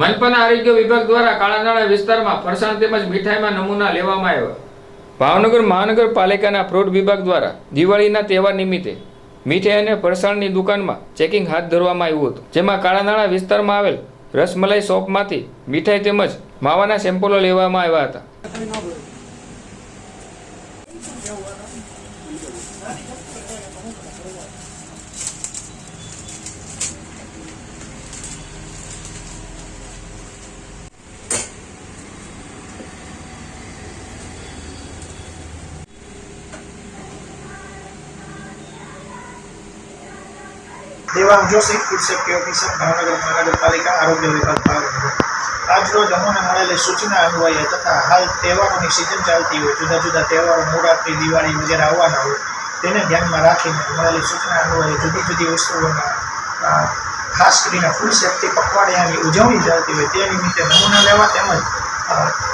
મનપાના આરોગ્ય વિભાગ દ્વારા કાળાનાળા વિસ્તારમાં ફરસાણ તેમજ મીઠાઈમાં નમૂના લેવામાં આવ્યા. ભાવનગર મહાનગરપાલિકાના ફ્રૂટ વિભાગ દ્વારા દિવાળીના તહેવાર નિમિત્તે મીઠાઈ અને ફરસાણની દુકાનમાં ચેકિંગ હાથ ધરવામાં આવ્યું હતું. જેમાં કાળાનાળા વિસ્તારમાં આવેલ રસમલાઈ શોપમાંથી મીઠાઈ તેમજ માવાના સેમ્પલો લેવામાં આવ્યા હતા. Devang Joshi food safety officer Bhavnagar મહાનગરપાલિકા આરોગ્ય વિભાગ ભાવનગર. આજરોજ અમને મળેલી સૂચના અન્વયે તથા હાલ તહેવારોની સિઝન ચાલતી હોય, જુદા જુદા તહેવારો, નવરાત્રિ, દિવાળી વગેરે આવવાના હોય, તેને ધ્યાનમાં રાખીને મળેલી સૂચના અન્વયે જુદી જુદી વસ્તુઓના ખાસ કરીને ફૂડ સેફ્ટી પખવાડિયાની ઉજવણી ચાલતી હોય, તે નિમિત્તે નમૂના લેવા તેમજ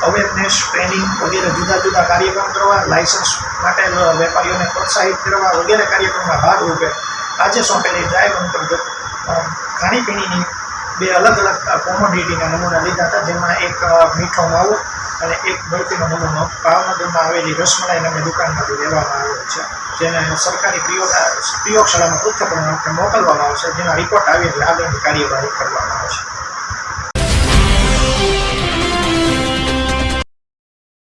અવેરનેસ ટ્રેનિંગ વગેરે જુદા જુદા કાર્યક્રમ કરવા લાયસન્સ માટે વેપારીઓને પ્રોત્સાહિત કરવા વગેરે કાર્યક્રમના ભાગરૂપે આજે સોંપેલી ડ્રાઈવ અંતર્ગત ખાણીપીણીની બે અલગ અલગ કોમોડિટીના નમૂના લીધા હતા, જેમાં એક મીઠો માવો અને એક બરફીનો નમૂનો. ભાવનગરમાં આવેલી રસમલાઈ નામની દુકાનમાંથી લેવામાં આવ્યો છે, જેને સરકારી પ્રયોગ, પ્રયોગશાળામાં પૃથ્થકરણ મોકલવામાં આવશે. જેના રિપોર્ટ આવે એટલે આગળની કાર્યવાહી કરવામાં આવશે.